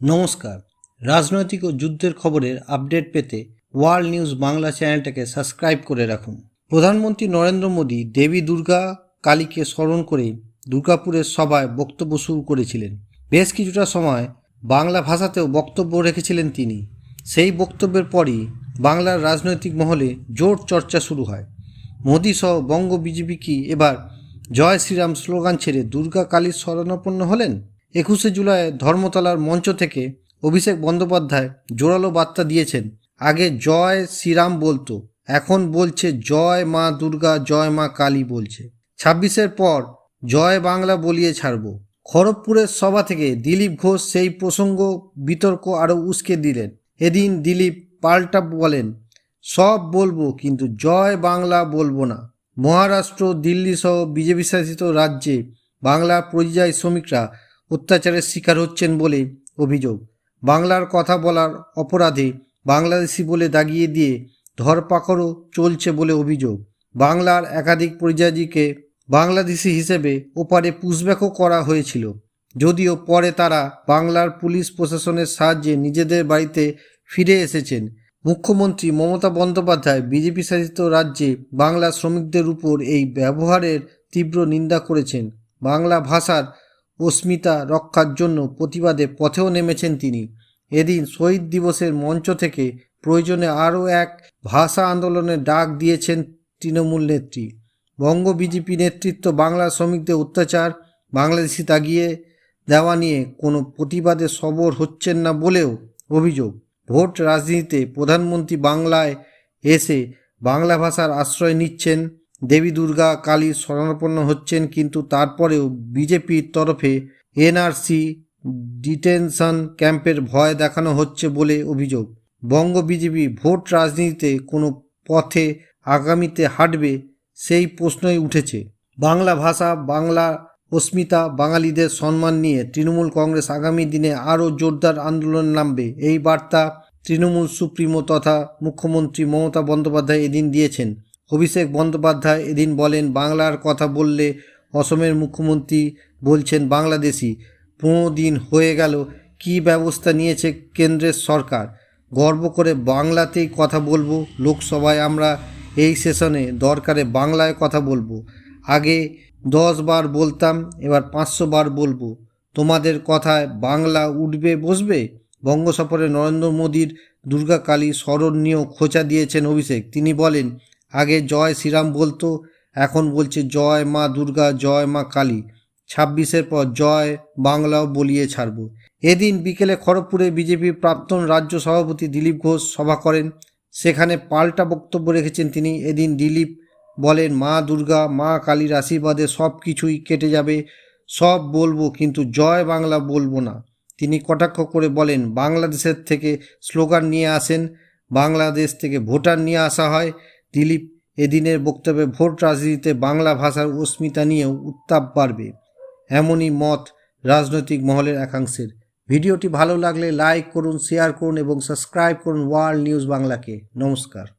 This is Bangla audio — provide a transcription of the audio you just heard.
নমস্কার। রাজনৈতিক ও যুদ্ধের খবরের আপডেট পেতে ওয়ার্ল্ড নিউজ বাংলা চ্যানেলটাকে সাবস্ক্রাইব করে রাখুন। প্রধানমন্ত্রী নরেন্দ্র মোদী দেবী দুর্গা কালীকে স্মরণ করে দুর্গাপুরের সভায় বক্তব্য শুরু করেছিলেন। বেশ কিছুটা সময় বাংলা ভাষাতেও বক্তব্য রেখেছিলেন তিনি। সেই বক্তব্যের পরই বাংলার রাজনৈতিক মহলে জোর চর্চা শুরু হয়। মোদী সহ বঙ্গ বিজেপি কি এবার জয় শ্রীরাম স্লোগান ছেড়ে দুর্গা কালীর শরণাপন্ন হলেন? একুশে জুলাই ধর্মতলার মঞ্চ থেকে অভিষেক বন্দ্যোপাধ্যায় জোরালো বার্তা দিয়েছেন, আগে জয় শ্রীরাম বলতো, এখন বলছে জয় মা দুর্গা, জয় মা কালী বলছে। ছাব্বিশের পর জয় বাংলা বলিয়ে ছাড়ব। খড়গপুরের সভা থেকে দিলীপ ঘোষ সেই প্রসঙ্গ, বিতর্ক আরও উস্কে দিলেন। এদিন দিলীপ পাল্টা বলেন, সব বলব কিন্তু জয় বাংলা বলব না। মহারাষ্ট্র দিল্লি সহ বিজেপি শাসিত রাজ্যে বাংলার পরিযায়ী শ্রমিকরা অত্যাচারের শিকার হচ্ছেন বলে অভিযোগ। বাংলার কথা বলার অপরাধে বাংলাদেশি বলে দাগিয়ে দিয়ে ধরপাকড়ও চলছে বলে অভিযোগ। বাংলার একাধিক পরিযায়ীকে বাংলাদেশি হিসেবে ওপারে পুষব্যাকও করা হয়েছিল। যদিও পরে তারা বাংলার পুলিশ প্রশাসনের সাহায্যে নিজেদের বাড়িতে ফিরে এসেছেন। মুখ্যমন্ত্রী মমতা বন্দ্যোপাধ্যায় বিজেপি শাসিত রাজ্যে বাংলা শ্রমিকদের উপর এই ব্যবহারের তীব্র নিন্দা করেছেন। বাংলা ভাষার অস্মিতা রক্ষার জন্য প্রতিবাদে পথেও নেমেছেন তিনি। এদিন শহীদ দিবসের মঞ্চ থেকে প্রয়োজনে আরও এক ভাষা আন্দোলনের ডাক দিয়েছেন তৃণমূল নেত্রী। বঙ্গ বিজেপি নেতৃত্ব বাংলা শ্রমিকদের অত্যাচার, বাংলাদেশি তাগিয়ে দেওয়া নিয়ে কোনো প্রতিবাদে সবর হচ্ছেন না বলেও অভিযোগ। ভোট রাজনীতিতে প্রধানমন্ত্রী বাংলায় এসে বাংলা ভাষার আশ্রয় নিচ্ছেন দেবী দুর্গা কালী শরণাপন্ন হচ্ছেন, কিন্তু তারপরেও বিজেপির তরফে এনআরসি ডিটেনশন ক্যাম্পের ভয় দেখানো হচ্ছে বলে অভিযোগ। বঙ্গ বিজেপি ভোট রাজনীতিতে কোনো পথে আগামীতে হাঁটবে সেই প্রশ্নই উঠেছে। বাংলা ভাষা, বাংলা অস্মিতা, বাঙালিদের সম্মান নিয়ে তৃণমূল কংগ্রেস আগামী দিনে আরও জোরদার আন্দোলন নামবে। এই বার্তা তৃণমূল সুপ্রিমো তথা মুখ্যমন্ত্রী মমতা বন্দ্যোপাধ্যায় এদিন দিয়েছেন। অভিষেক বন্দ্যোপাধ্যায় এদিন বলেন, বাংলার কথা বললে অসমের মুখ্যমন্ত্রী বলছেন বাংলাদেশি। পনেরো দিন হয়ে গেল, কি ব্যবস্থা নিয়েছে কেন্দ্রের সরকার? গর্ব করে বাংলাতেই কথা বলব। লোকসভায় আমরা এই সেশনে দরকারে বাংলায় কথা বলব। আগে দশ বার বলতাম, এবার পাঁচশো বার বলব। তোমাদের কথায় বাংলা উঠবে, বসবে? বঙ্গ সফরে নরেন্দ্র মোদীর দুর্গা কালী স্মরণ খোঁচা দিয়েছেন অভিষেক। তিনি বলেন আগে জয় শ্রীরাম বলতো, এখন বলছে জয় মা দুর্গা, জয় মা কালী। ছাব্বিশের পর জয় বাংলাও বলিয়ে ছাড়ব। এদিন বিকেলে খড়গপুরে বিজেপির প্রাক্তন রাজ্য সভাপতি দিলীপ ঘোষ সভা করেন। সেখানে পাল্টা বক্তব্য রেখেছেন তিনি। এদিন দিলীপ বলেন, মা দুর্গা, মা কালীর আশীর্বাদে সব কিছুই কেটে যাবে, সব বলব কিন্তু জয় বাংলা বলব না। তিনি কটাক্ষ করে বলেন, বাংলাদেশের থেকে স্লোগান নিয়ে আসেন, বাংলাদেশ থেকে ভোটার নিয়ে আসা হয়। দিলীপ এদিনের বক্তব্যে ভোট রাজনীতিতে বাংলা ভাষার অস্মিতা নিয়েও উত্তাপ বাড়বে। এমনই মত রাজনৈতিক মহলের একাংশের। ভিডিওটি ভালো লাগলে লাইক করুন, শেয়ার করুন এবং সাবস্ক্রাইব করুন ওয়ার্ল্ড নিউজ বাংলাকে। নমস্কার।